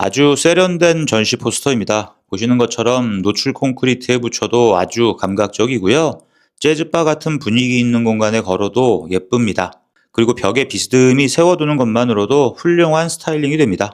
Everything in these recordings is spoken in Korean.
아주 세련된 전시 포스터입니다. 보시는 것처럼 노출 콘크리트에 붙여도 아주 감각적이고요. 재즈바 같은 분위기 있는 공간에 걸어도 예쁩니다. 그리고 벽에 비스듬히 세워두는 것만으로도 훌륭한 스타일링이 됩니다.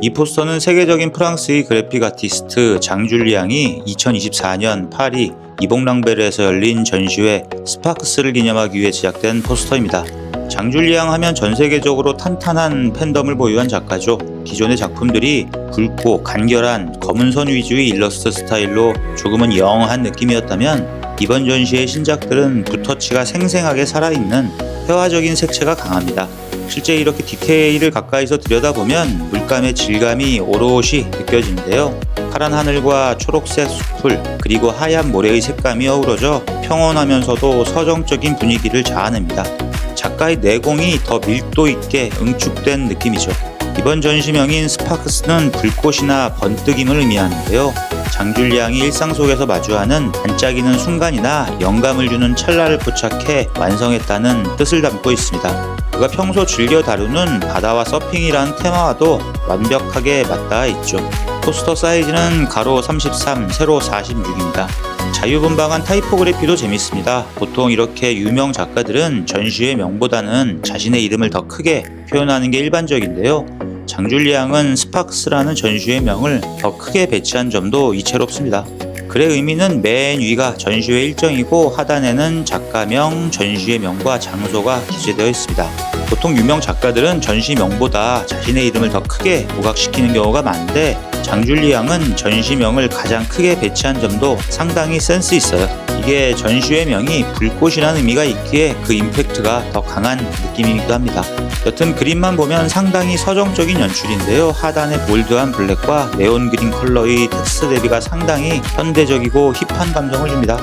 이 포스터는 세계적인 프랑스의 그래픽 아티스트 장줄리앙이 2024년 파리 이봉랑베르에서 열린 전시회 스파크스를 기념하기 위해 제작된 포스터입니다. 장줄리앙 하면 전 세계적으로 탄탄한 팬덤을 보유한 작가죠. 기존의 작품들이 굵고 간결한 검은 선 위주의 일러스트 스타일로 조금은 영한 느낌이었다면 이번 전시의 신작들은 붓터치가 생생하게 살아있는 회화적인 색채가 강합니다. 실제 이렇게 디테일을 가까이서 들여다보면 물감의 질감이 오롯이 느껴지는데요. 파란 하늘과 초록색 숲을 그리고 하얀 모래의 색감이 어우러져 평온하면서도 서정적인 분위기를 자아냅니다. 작가의 내공이 더 밀도 있게 응축된 느낌이죠. 이번 전시명인 스파크스는 불꽃이나 번뜩임을 의미하는데요. 장줄리앙이 일상 속에서 마주하는 반짝이는 순간이나 영감을 주는 찰나를 포착해 완성했다는 뜻을 담고 있습니다. 그가 평소 즐겨 다루는 바다와 서핑이라는 테마와도 완벽하게 맞닿아 있죠. 포스터 사이즈는 가로 33, 세로 46입니다. 자유분방한 타이포그래피도 재밌습니다. 보통 이렇게 유명 작가들은 전시의 명보다는 자신의 이름을 더 크게 표현하는 게 일반적인데요. 장줄리앙은 스파크스라는 전시회 명을 더 크게 배치한 점도 이채롭습니다. 글의 의미는 맨 위가 전시회 일정이고 하단에는 작가명, 전시회 명과 장소가 기재되어 있습니다. 보통 유명 작가들은 전시명보다 자신의 이름을 더 크게 부각시키는 경우가 많은데 장줄리앙은 전시명을 가장 크게 배치한 점도 상당히 센스 있어요. 이게 전시회 명이 불꽃이라는 의미가 있기에 그 임팩트가 더 강한 느낌이기도 합니다. 여튼 그림만 보면 상당히 서정적인 연출인데요. 하단의 볼드한 블랙과 네온 그린 컬러의 텍스트 대비가 상당히 현대적이고 힙한 감성을 줍니다.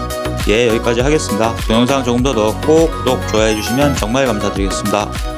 예, 여기까지 하겠습니다. 동영상 조금 더 넣었고 구독, 좋아해 주시면 정말 감사드리겠습니다.